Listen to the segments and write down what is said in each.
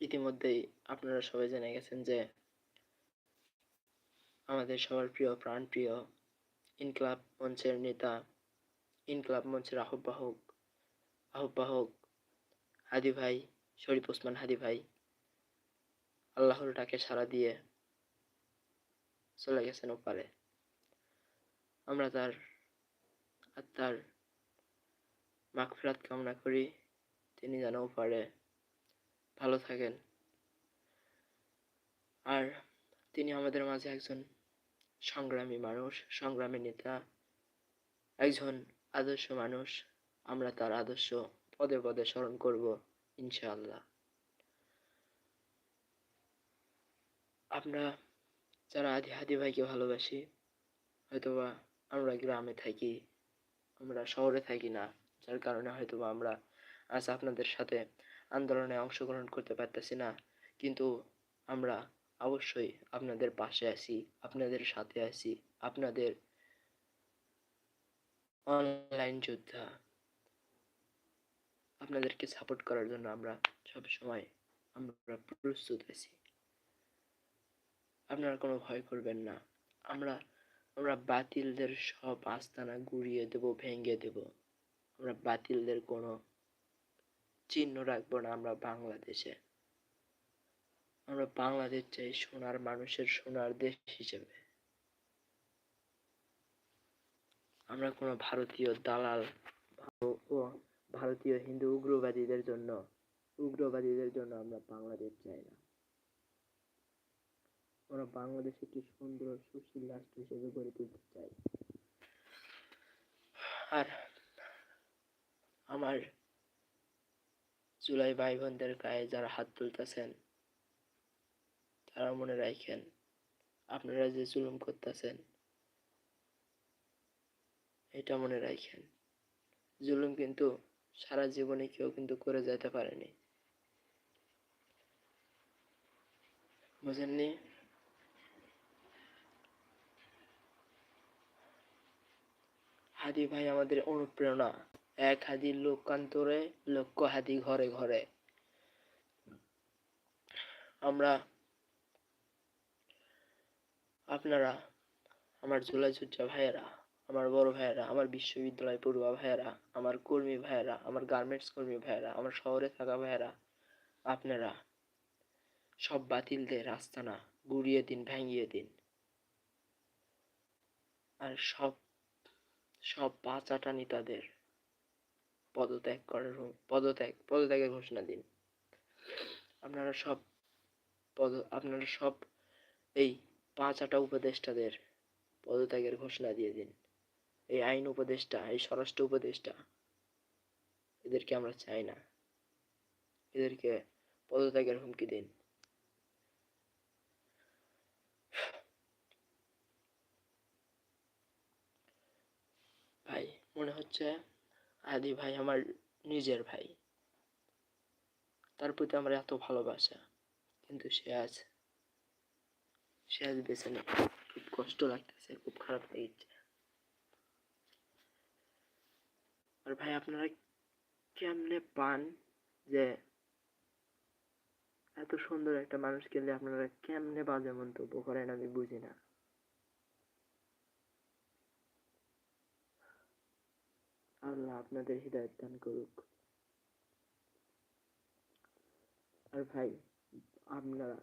ইতিমধ্যেই আপনারা সবাই জেনে গেছেন যে আমাদের সবার প্রিয়, প্রাণপ্রিয় ইনকলাব মঞ্চের নেতা, ইনকলাব মঞ্চের আহ্বায়ক আহ্বায়ক হাদি ভাই, শরীফ ওসমান হাদি ভাই আল্লাহর ডাকে সাড়া দিয়ে চলে গেছেন ওপারে। আমরা তার আত্মার মাগফিরাত কামনা করি, তিনি যেন ওপারে ভালো থাকেন। আর তিনি আমাদের মাঝে একজন সংগ্রামী মানুষ, সংগ্রামী নেতা, একজন আদর্শ মানুষ। আমরা তার আদর্শ পদে পদে স্মরণ করব, ইনশাআল্লাহ। আমরা যারা আদি হাদি ভাইকে ভালোবাসি, হয়তোবা আমরা গ্রামে থাকি, আমরা শহরে থাকি না, যার কারণে হয়তোবা আমরা আজ আপনাদের সাথে আন্দোলনে অংশগ্রহণ করতে পারতেছি না। কিন্তু আমরা অবশ্যই আপনাদের পাশে আছি, আপনাদের সাথে আছি, আপনাদের অনলাইন যোদ্ধা। আপনাদেরকে সাপোর্ট করার জন্য আমরা সব সময় আমরা প্রস্তুত আছি। আপনারা কোনো ভয় করবেন না। আমরা আমরা বাতিলদের সব আস্তানা গুড়িয়ে দেব, ভেঙে দেব। আমরা বাতিলদের কোনো চিহ্ন রাখব না আমরা বাংলাদেশে। আমরা বাংলাদেশ চাই সোনার মানুষের সোনার দেশ হিসেবে। আমরা কোনো ভারতীয় দালাল ও ভারতীয় হিন্দু উগ্রবাদীদের জন্য উগ্রবাদীদের জন্য আমরা বাংলাদেশ চাই না। আমরা বাংলাদেশ একটি সুন্দর, সুশীল রাষ্ট্র হিসেবে গড়ে তুলতে চাই। আর আমার জুলাই ভাই বোনদের গায়ে যারা হাত তুলতেছেন তারা মনে রাখেন, আপনারা যে জুলুম করতেছেন, এটা মনে রাখেন। জুলুম কিন্তু সারা জীবনে কেউ কিন্তু করে যেতে পারেনি। বুঝেননি? হাদি ভাই আমাদের অনুপ্রেরণা। এক হাদি লোকান্তরে লক্ষ হাদি ঘরে ঘরে। আমরা, আপনারা, আমার যোদ্ধা ভাইয়েরা, আমার বড় ভাইয়েরা, আমার বিশ্ববিদ্যালয় পড়ুয়া ভাইয়েরা, আমার কর্মী ভাইয়েরা, আমার গার্মেন্টস কর্মী ভাইয়েরা, আমার শহরে থাকা ভাইয়েরা, আপনারা সব বাতিল বাতিলদের আস্তানা গুড়িয়ে দিন, ভেঙিয়ে দিন। আর সব সব পাঁচাটা নেতাদের পদত্যাগ করার পদত্যাগ, পদত্যাগের ঘোষণা দিন। আপনারা সব পদ, আপনারা সব এই পাঁচ আটা উপদেষ্টাদের পদত্যাগের ঘোষণা দিয়ে দিন। এই আইন উপদেষ্টা, এই স্বরাষ্ট্র উপদেষ্টা, এদেরকে আমরা চাই না। এদেরকে পদত্যাগের হুমকি দিন। ভাই, মনে হচ্ছে আদি ভাই আমার নিজের ভাই। তার প্রতি আমার এত ভালোবাসা, কিন্তু সে আজ সে আজ বেছে নেই। খুব কষ্ট লাগতেছে, খুব খারাপ লাগছে। আর ভাই, আপনারা কেমনে পান যে এত সুন্দর একটা মানুষ গেলে আপনারা কেমনে বাজে মন্তব্য করেন আমি বুঝি না। আল্লাহ আপনাদের হৃদায়ত দান করুক। আর ভাই আপনারা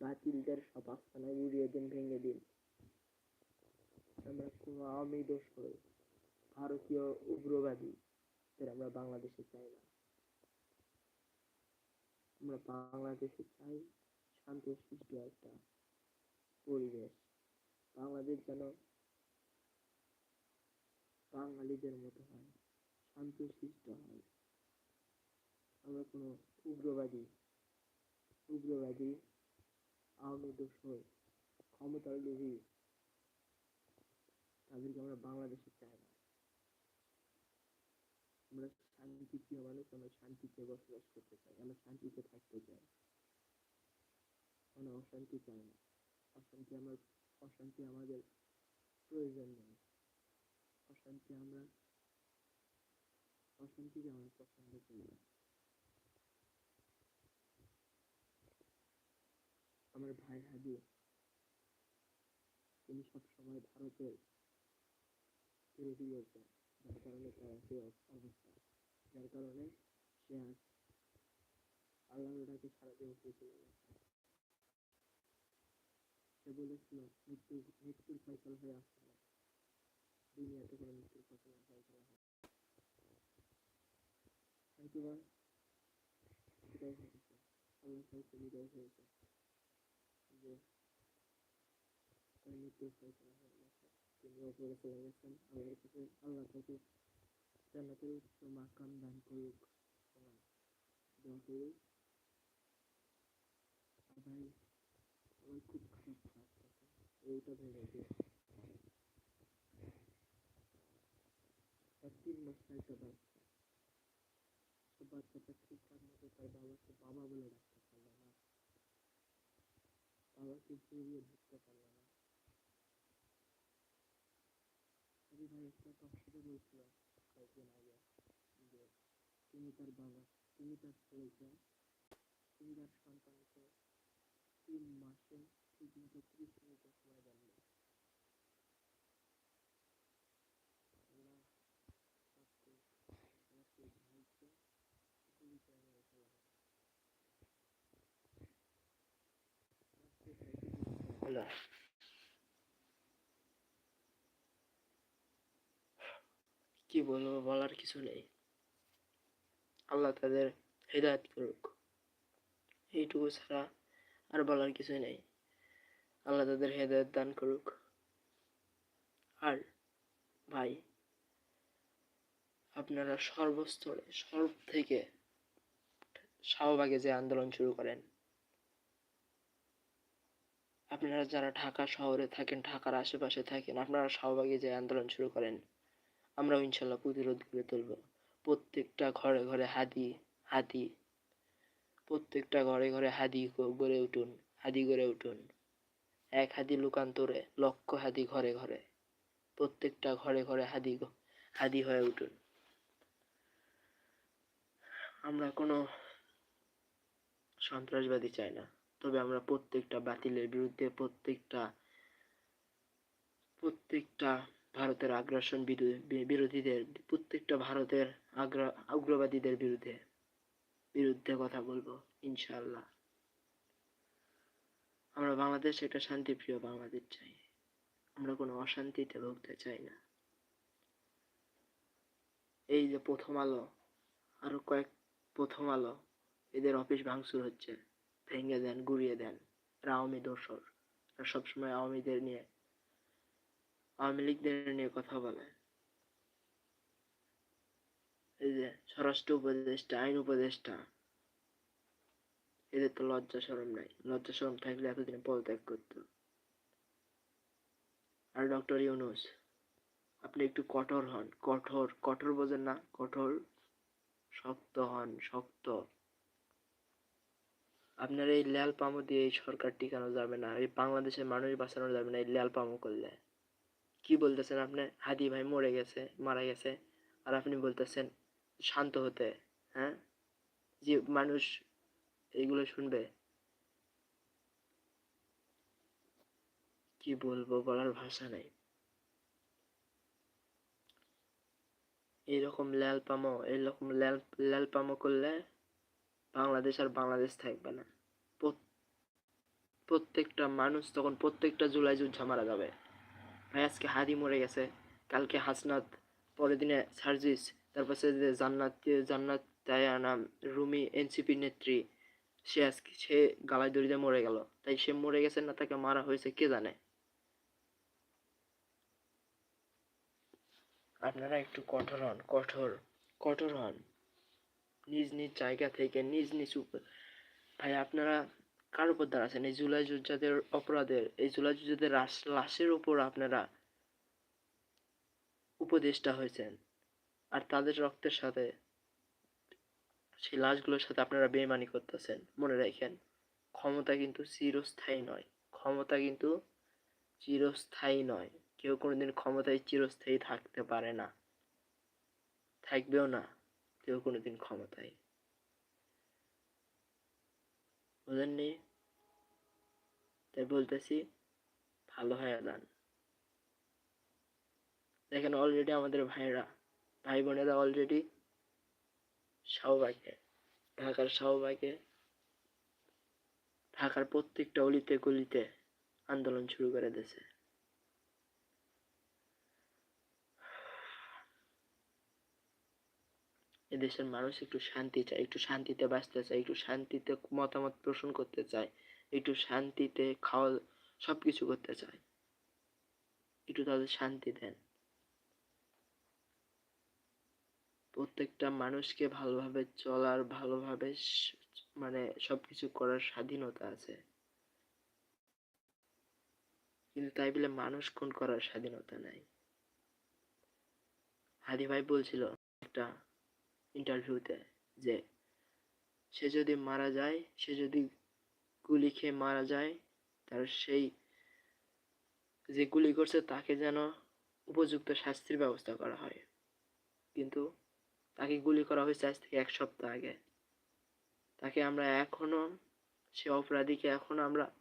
বাতিলদের সব আস্তানা উড়িয়ে দিন, ভেঙে দিন। আমরা কোনো আওয়ামী দোষ করে ভারতীয় উগ্রবাদী আমরা বাংলাদেশে চাই না। আমরা বাংলাদেশে চাই শান্তি শান্তশিষ্ট একটা পরিবেশ। বাংলাদেশ যেন বাঙালিদের মতো হয়, শান্তশিষ্ট হয়। আমরা কোনো উগ্রবাদী উগ্রবাদী আওয়ামী দোষর ক্ষমতার লোভী তাদেরকে আমরা বাংলাদেশে চাই না। আমরা শান্তিপ্রিয় মানুষ, আমরা শান্তিতে বসবাস করতে চাই, আমরা শান্তিতে থাকতে চাই। আমরা অশান্তি চাই না। অশান্তি আমার, অশান্তি আমাদের প্রয়োজন নেই। অশান্তি আমরা, অশান্তিকে আমরা পছন্দ করি না। আমার ভাই হাদি তিনি সবসময় ভারতের বিরোধী করছেন যার কারণে তার আজকে অবস্থা, যার কারণে সে আজ আল্লাহর ডাকে সারা দিয়ে উঠেছিল সে বলেছিল মৃত্যু মৃত্যুর ফয়সলা হয়ে আসছে না দুনিয়াতে কোনো মৃত্যুর ফয়সলা ফয়সলা হয় হয়তো বা বিদায় হয়েছে আল্লাহ হয়তো বিদায় হয়েছে যে তার মৃত্যুর ফয়সলা হয়ে গেছে তিনি ওপরে চলে গেছেন আল্লাহর কাছে আল্লাহ তাকে জান্নাতের উচ্চ মাকাম দান করুক সবাই দোয়া করুক আর ভাই আমার খুব খারাপ লাগতেছে এইটা ভেবে যে তার তিন মাসের একটা বাচ্চা সে বাচ্চাটা ঠিকঠাক মতো তার বাবাকে বাবা বলে ডাকতে পারল না। বাবাকে জড়িয়ে পারল না ভাই একটা কয়েকদিন আগে যে তিনি তার বাবা তিনি তার ছেলেকে তিনি তার সন্তানকে তিন মাসে ঠিক মতো ত্রিশ মিনিটের সময় দেননি আল্লাহ সবকে সবকে ভাইকে গুলি করে মেরে ফেলা হয় সবকে ভাইকে হয়। কি বলব বলার কিছু নেই। আল্লাহ তাদের হেদায়ত করুক। এইটুকু ছাড়া আর বলার কিছু নেই। আল্লাহ তাদের হেদায়ত দান করুক। আর ভাই, আপনারা সর্বস্তরে, সর্ব থেকে শাহবাগে যে আন্দোলন শুরু করেন আপনারা যারা ঢাকা শহরে থাকেন, ঢাকার আশেপাশে থাকেন, আপনারা শাহবাগে যে আন্দোলন শুরু করেন, আমরাও ইনশাল্লাহ প্রতিরোধ করে তুলব। প্রত্যেকটা ঘরে ঘরে হাদি হাদি, প্রত্যেকটা ঘরে ঘরে হাদি গড়ে উঠুন, হাদি গড়ে উঠুন। এক হাদি লুকান্তরে, লক্ষ হাদি ঘরে ঘরে, প্রত্যেকটা ঘরে ঘরে হাদি হাদি হয়ে উঠুন। আমরা কোনো সন্ত্রাসবাদী চাই না। তবে আমরা প্রত্যেকটা বাতিলের বিরুদ্ধে প্রত্যেকটা প্রত্যেকটা ভারতের আগ্রাসন বিরোধীদের, প্রত্যেকটা ভারতের আগ্রা, উগ্রবাদীদের বিরুদ্ধে বিরুদ্ধে কথা বলব, ইনশাআল্লাহ। আমরা বাংলাদেশ একটা শান্তিপ্রিয় বাংলাদেশ চাই। আমরা কোনো অশান্তিতে ভুগতে চাই না। এই যে প্রথম আলো, আরও কয়েক প্রথম আলো, এদের অফিস ভাঙচুর হচ্ছে। ভেঙে দেন, গুড়িয়ে দেন এরা আওয়ামী দোসর এরা সবসময় আওয়ামীদের নিয়ে, আওয়ামী লীগদের নিয়ে কথা বলে। এই যে স্বরাষ্ট্র উপদেষ্টা, আইন উপদেষ্টা, এদের তো লজ্জা শরম নাই। লজ্জা শরম থাকলে এতদিনে পদত্যাগ করতো। আর ডক্টর ইউনুস, আপনি একটু কঠোর হন। কঠোর কঠোর বোঝেন না, কঠোর, শক্ত হন, শক্ত। আপনার এই ল্যাল পামো দিয়ে এই সরকার টিকানো যাবে না, এই বাংলাদেশের মানুষ বাঁচানো যাবে না, এই ল্যাল পামো করলে। কি বলতেছেন আপনি? হাদি ভাই মরে গেছে, মারা গেছে, আর আপনি বলতেছেন শান্ত হতে হ্যাঁ? যে মানুষ এইগুলো শুনবে। কি বলব বলার ভাষা নেই। এইরকম ল্যাল পামো এইরকম ল্যাল ল্যাল পামো করলে বাংলাদেশ আর বাংলাদেশ থাকবে না। প্রত্যেকটা মানুষ তখন প্রত্যেকটা জুলাই যুদ্ধ মারা যাবে। ভাই, আজকে হাদি মরে গেছে, কালকে হাসনাত, পরের দিনে সার্জিস, তারপর সে জান্নাত জান্নাত তায়ানা রুমি এনসিপি নেত্রী, সে আজকে, সে গালায় দড়িতে মরে গেল। তাই সে মরে গেছে না তাকে মারা হয়েছে কে জানে? আপনারা একটু কঠোর হন, কঠোর কঠোর হন। নিজ নিজ জায়গা থেকে, নিজ নিজ ভাই আপনারা কার উপর দাঁড়াচ্ছেন? এই জুলাই যোদ্ধাদের অপরাধের, এই জুলাই যোদ্ধাদের লাশের উপর আপনারা উপদেষ্টা হয়েছেন। আর তাদের রক্তের সাথে, সেই লাশগুলোর সাথে আপনারা বেমানি করতেছেন, মনে রাখেন। ক্ষমতা কিন্তু চিরস্থায়ী নয়। ক্ষমতা কিন্তু চিরস্থায়ী নয়। কেউ কোনোদিন ক্ষমতায় চিরস্থায়ী থাকতে পারে না। থাকবেও না। কেউ কোনোদিন ক্ষমতায় বুঝেননি তাই বলতেছি, ভালো হয়ে যান দেখেন অলরেডি আমাদের ভাইয়েরা ভাই বোনেরা অলরেডি শাহবাগে, ঢাকার শাহবাগে, ঢাকার প্রত্যেকটা অলিতে গলিতে আন্দোলন শুরু করে দিয়েছে। এদেশের মানুষ একটু শান্তি চায়, একটু শান্তিতে বাঁচতে চায়, একটু শান্তিতে মতামত পোষণ করতে চায়, একটু শান্তিতে খাওয়া সব কিছু করতে চায়। একটু তাদের শান্তি দেন। প্রত্যেকটা মানুষকে ভালোভাবে চলার, ভালোভাবে মানে সবকিছু করার স্বাধীনতা আছে। কিন্তু তাই বলে মানুষ খুন করার স্বাধীনতা নাই? হাদি ভাই বলছিল, একটা ইন্টারভিউতে যে সে যদি মারা যায়, সে যদি গুলি খেয়ে মারা যায়, তার সেই যে গুলি করছে তাকে যেন উপযুক্ত শাস্তির ব্যবস্থা করা হয়। কিন্তু তাকে গুলি করা হয়েছে আজ থেকে এক সপ্তাহ আগে। তাকে আমরা এখনও, সে অপরাধীকে এখনও আমরা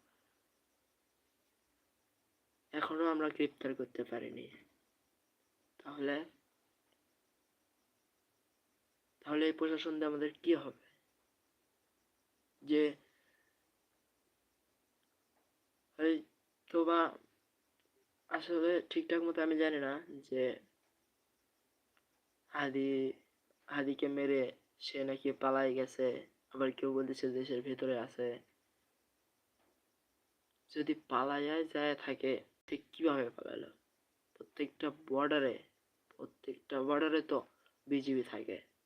এখনও আমরা গ্রেপ্তার করতে পারিনি। তাহলে তাহলে এই প্রশাসন দিয়ে আমাদের কি হবে? যে, এই তো বা, আসলে ঠিকঠাক মতো আমি জানি না যে, হাদি, হাদিকে মেরে সে নাকি পালাই গেছে, আবার কেউ বলতেছে দেশের ভেতরে আছে। যদি পালাইয়া যায় থাকে, ঠিক কীভাবে পালালো? প্রত্যেকটা বর্ডারে প্রত্যেকটা বর্ডারে তো বিজিবি থাকে।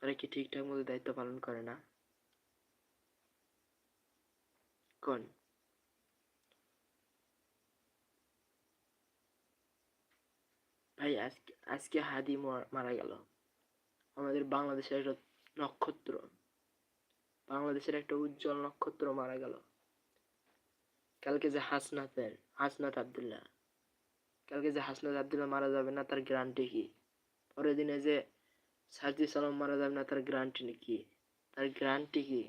তারা কি ঠিকঠাক মতো দায়িত্ব পালন করে না? কোন? ভাই, আজকে আজকে হাদি মারা গেল। আমাদের বাংলাদেশের একটা নক্ষত্র। বাংলাদেশের একটা উজ্জ্বল নক্ষত্র মারা গেল। কালকে যে হাসনাতের, হাসনাত আবদুল্লাহ। কালকে যে হাসনাত আবদুল্লাহ মারা যাবে না, তার গ্যারান্টি কি? পরের দিনে যে সাজি সালাম মারা যাবে না, তার গ্যারান্টি কি? তার গ্যারান্টি কি?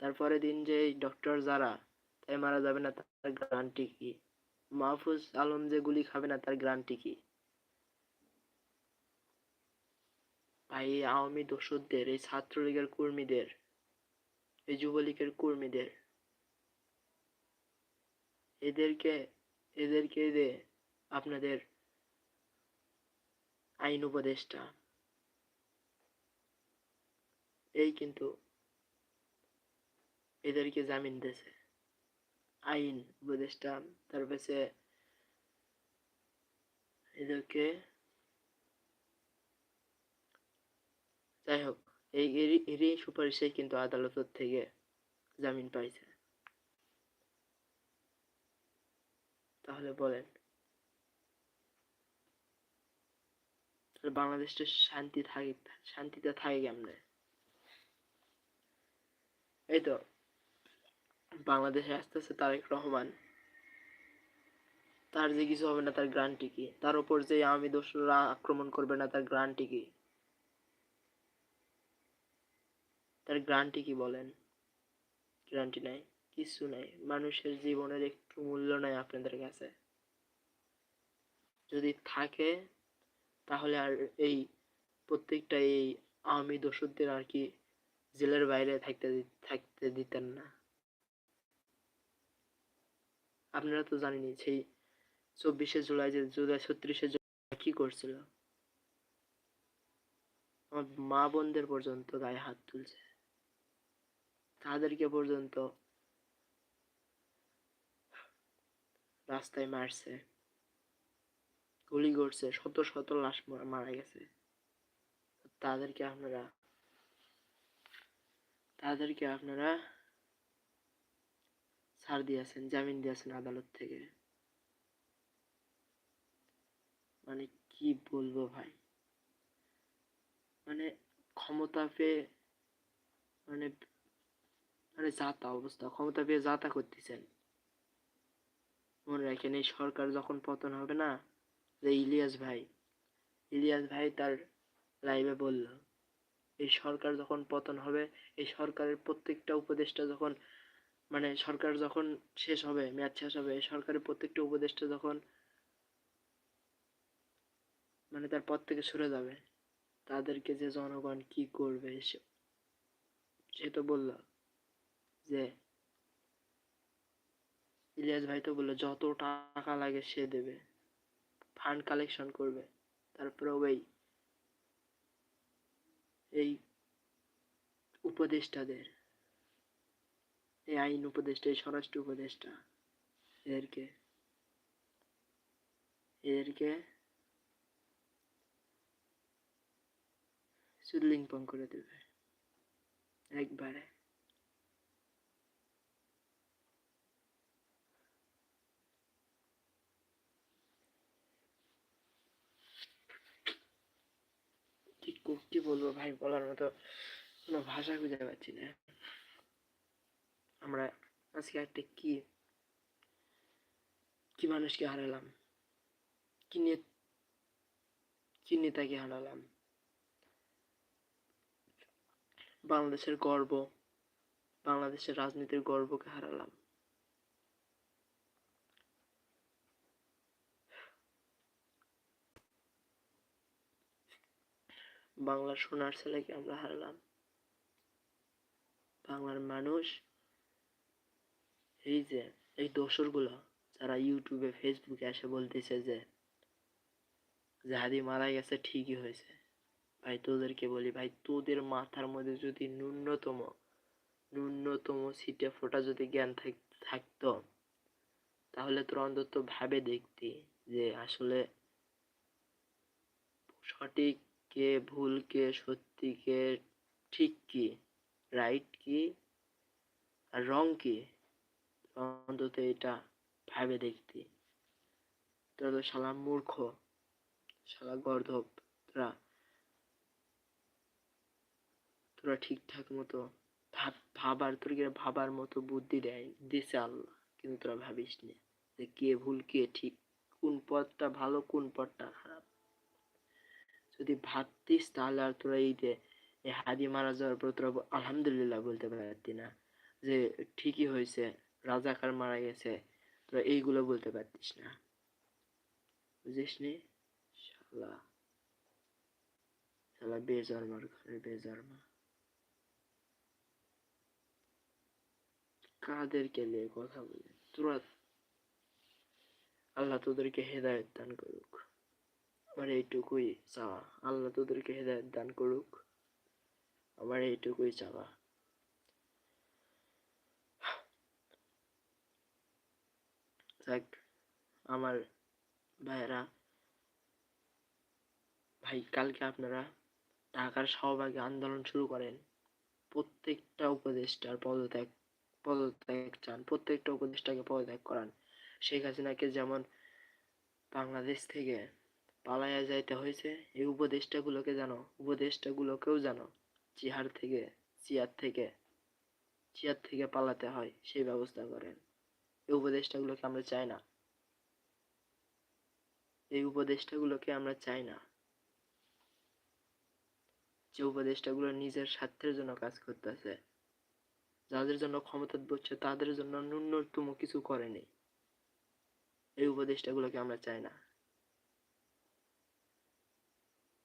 তারপরে দিন যে ডক্টর যারা, তাই মারা যাবে না, তার গ্যারান্টি কি? মাহফুজ আলম যে গুলি খাবে না, তার গ্যারান্টি কি? ভাই আওয়ামী দোসরদের এই ছাত্রলীগের কর্মীদের, এই যুবলীগের কর্মীদের, এদেরকে এদেরকে আপনাদের আইন উপদেষ্টা এই কিন্তু এদেরকে জামিন দিয়েছে। আইন উপদেষ্টা, তার কাছে এদেরকে যাই হোক এই, এরই সুপারিশে কিন্তু আদালতের থেকে জামিন পাইছে। তাহলে বলেন বাংলাদেশটা শান্তি থাকে, শান্তিতে থাকে কেমনে? এই তো বাংলাদেশে আস্তে আস্তে তারেক রহমান। তার যে কিছু হবে না, তার গ্রান্টি কি? তার উপর যে আমি দোসরা আক্রমণ করবে না, তার গ্রান্টি কি? তার গ্রান্টি কি বলেন? গ্যারান্টি নাই, কিছু নাই। মানুষের জীবনের একটু মূল্য নাই আপনাদের কাছে। যদি থাকে, তাহলে আর এই প্রত্যেকটা এই আওয়ামী দোষদের আর কি জেলের বাইরে থাকতে থাকতে দিতেন না। আপনারা তো জানেনই, সেই চব্বিশে জুলাই যে জুলাই ছত্রিশে জুলাই কি করছিল? আমার মা বোনদের পর্যন্ত গায়ে হাত তুলছে। তাদেরকে পর্যন্ত রাস্তায় মারছে। গুলি করছে, শত শত লাশ মারা গেছে। তাদেরকে আপনারা তাদেরকে আপনারা ছাড় দিয়েছেন, জামিন দিয়েছেন আদালত থেকে। মানে কি বলব ভাই? মানে ক্ষমতা পেয়ে মানে মানে যাতা অবস্থা, ক্ষমতা পেয়ে যাতা করতেছেন। মনে রাখেন এই সরকার যখন পতন হবে না, যে ইলিয়াস ভাই ইলিয়াস ভাই তার লাইভে বলল এই সরকার যখন পতন হবে, এই সরকারের প্রত্যেকটা উপদেষ্টা যখন মানে সরকার যখন শেষ হবে, মেয়াদ শেষ হবে, এই সরকারের প্রত্যেকটা উপদেষ্টা যখন মানে তার পদ থেকে সরে যাবে, তাদেরকে যে জনগণ কি করবে সে- তো বলল যে, ইলিয়াস ভাই তো বলল যত টাকা লাগে সে দেবে ফান্ড কালেকশন করবে তারপরে ওই এই উপদেষ্টাদের এই আইন উপদেষ্টা এই স্বরাষ্ট্র উপদেষ্টা এদেরকে এদেরকে সুদলিংপং করে দেবে একবারে। কি বলব ভাই, বলার মতো কোনো ভাষা খুঁজে পাচ্ছি না। আমরা আজকে একটা কি কি মানুষকে হারালাম? কি নিয়ে, কি নেতাকে হারালাম? বাংলাদেশের গর্ব, বাংলাদেশের রাজনীতির গর্বকে হারালাম। বাংলার সোনার ছেলেকে আমরা হারালাম। বাংলার মানুষ, এই যে, এই দোসরগুলো, যারা ইউটিউবে, ফেসবুকে এসে বলতেছে যে জাহাদি মারা গেছে, ঠিকই হয়েছে। ভাই, তোদেরকে বলি, ভাই, তোদের মাথার মধ্যে যদি ন্যূনতম ন্যূনতম সিটে ফোটা যদি জ্ঞান থাক- থাকতো, তাহলে তোর অন্তত ভাবে দেখতি যে, আসলে সঠিক কে ভুল, কে সত্যি, কে ঠিক কি? রাইট কি? আর রং কি? অন্তত এটা ভাবে দেখতি। তোরা তো শালা মূর্খ, শালা গর্ধব। তোরা তোরা ঠিকঠাক মতো ভাব, ভাবার, তোর ভাবার মতো বুদ্ধি দেয়? দিছে আল্লাহ, কিন্তু তোরা ভাবিস না যে কে ভুল, কে ঠিক, কোন পথটা ভালো, কোন পথটা খারাপ। যদি ভাবতিস তাহলে আর তোরা এই এই হাদি মারা যাওয়ার পর তোরা আলহামদুলিল্লাহ বলতে পারতি না। যে ঠিকই হয়েছে, রাজাকার মারা গেছে, তোরা এইগুলো বলতে পারতিস না। বুঝিস নি শালা শালা বেজন্মার ঘরে বেজন্মা কাদেরকে নিয়ে কথা বলে? তোরা আল্লাহ তোদেরকে হেদায়ত দান করুক। আমার এইটুকুই চাওয়া। আল্লাহ তোদেরকে হেদায়ত দান করুক। আমার এইটুকুই চাওয়া। যাক, আমার ভাইয়েরা, ভাই, কালকে আপনারা ঢাকার শাহবাগে আন্দোলন শুরু করেন। প্রত্যেকটা উপদেষ্টার পদত্যাগ পদত্যাগ চান। প্রত্যেকটা উপদেষ্টাকে পদত্যাগ করান। শেখ হাসিনাকে যেমন বাংলাদেশ থেকে পালাইয়া যাইতে হয়েছে এই উপদেষ্টাগুলোকে জানো, উপদেষ্টাগুলোকেও জানো চিহার থেকে, চিয়ার থেকে চিয়ার থেকে পালাতে হয়, সেই ব্যবস্থা করেন। এই উপদেষ্টাগুলোকে আমরা চাই না। এই উপদেষ্টাগুলোকে আমরা চাই না। যে উপদেষ্টাগুলো নিজের স্বার্থের জন্য কাজ করতেছে, যাদের জন্য ক্ষমতা বসছে তাদের জন্য ন্যূনতম কিছু করেনি। এই উপদেষ্টাগুলোকে আমরা চাই না।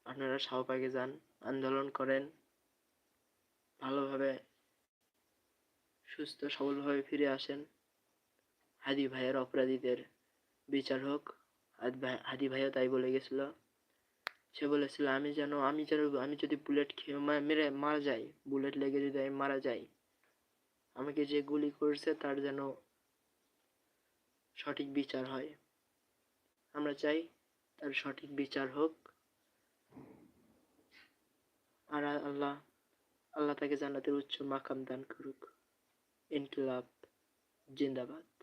আপনারা শাহবাগে যান, আন্দোলন করেন, ভালোভাবে সুস্থ সবলভাবে ফিরে আসেন। হাদি ভাইয়ের অপরাধীদের বিচার হোক, হাদি ভাই, হাদি ভাইও তাই বলে গেছিল। সে বলেছিল, আমি যেন আমি যেন, আমি যদি বুলেট খেয়ে মেরে মারা যাই, বুলেট লেগে যদি আমি মারা যাই, আমাকে যে গুলি করেছে তার যেন সঠিক বিচার হয়। আমরা চাই তার সঠিক বিচার হোক আর আল্লাহ আল্লাহ তাকে জান্নাতের উচ্চ মাকাম দান করুক। ইনকিলাব জিন্দাবাদ।